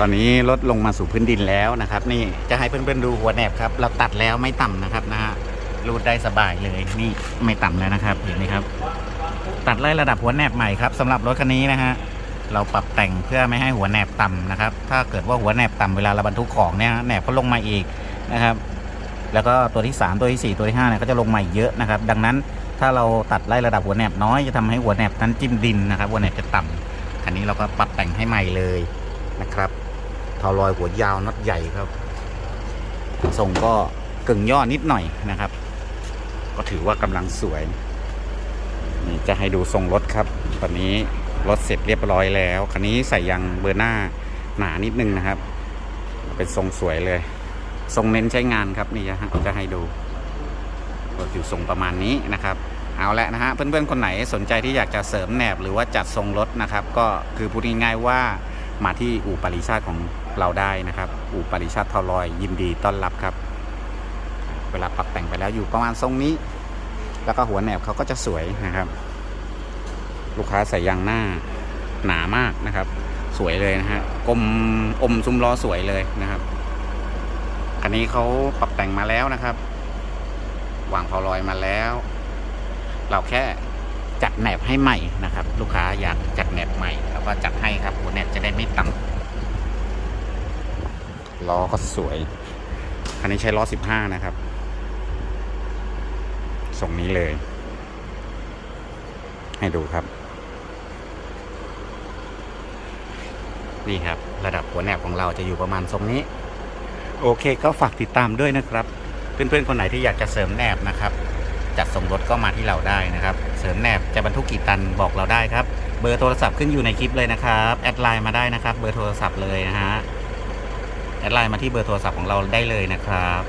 ตอนนี้รถลงมาสู่พื้นดินแล้วนะครับ นี่จะให้เพื่อนๆดูหัวแหนบครับ เราตัดแล้วไม่ต่ำนะครับนะฮะรูดได้สบายเลยนี่ไม่ต่ำแล้วนะครับเห็นไหมครับ ตัดไล่ระดับหัวแหนบใหม่ครับสำหรับรถคันนี้นะฮะเราปรับแต่งเพื่อไม่ให้หัวแหนบต่ำนะครับ ถ้าเกิดว่าหัวแหนบต่ำเวลาเราบรรทุกของเนี่ยแหนบเขาลงมาอีกนะครับ แล้วก็ตัวที่ 3 ตัวที่ 4 ตัวที่5เนี่ยก็จะลงมาเยอะนะครับ ดังนั้นถ้าเราตัดไล่ระดับหัวแหนบน้อยจะทำให้หัวแหนบนั้นจิ้มดินนะครับหัวแหนบจะต่ำคันนี้เราก็ปรับแต่งให้ใหม่เลยนะครับ เทาลอยหัวยาวน็อตใหญ่ครับทรงก็กึ่งย่อนิดหน่อยนะครับ ก็ถือว่ากำลังสวยนี่จะให้ดูทรงรถครับ ตอนนี้รถเสร็จเรียบร้อยแล้วคันนี้ใส่ยางเบอร์หน้าหนานิดนึงนะครับ เป็นทรงสวยเลย ทรงเน้นใช้งานครับนี่จะจะให้ดูรถอยู่ทรงประมาณนี้นะครับเอาละนะฮะเพื่อนๆคนไหนสนใจที่อยากจะเสริมแหนบหรือว่าจัดทรงรถนะครับ ก็คือพูดง่ายๆว่า มาที่อู่ปริชาติของเราได้นะครับ อู่ปริชาติทอลอยยินดีต้อนรับครับ เวลาปรับแต่งไปแล้วอยู่ประมาณทรงนี้ แล้วก็หัวแหนบเขาก็จะสวยนะครับ ลูกค้าใส่ยางหน้าหนามากนะครับ สวยเลยนะฮะกลมอมซุ้มล้อสวยเลยนะครับคันนี้เขาปรับแต่งมาแล้วนะครับวางพอลอยมาแล้ว เราแค่จัดแหนบให้ใหม่นะครับ ลูกค้าอยากจัดแหนบใหม่เราก็จัดให้ครับหัวแหนบจะได้ไม่ต่ำ ล้อก็สวย คันนี้ใช้ล้อ 15 นะครับส่งนี้เลย ให้ดูครับ นี่ครับ ระดับหัวแหนบของเราจะอยู่ประมาณทรงนี้ โอเคก็ฝากติดตามด้วยนะครับ เพื่อนๆคนไหนที่อยากจะเสริมแหนบนะครับ จัดส่งรถก็มาที่เราได้นะครับ เสริมแหนบจะบรรทุกกี่ตันบอกเราได้ครับ เบอร์โทรศัพท์ขึ้นอยู่ในคลิปเลยนะครับ แอดไลน์มาได้นะครับ เบอร์โทรศัพท์เลยนะฮะ แอดไลน์มาที่เบอร์โทรศัพท์ของเราได้เลยนะครับ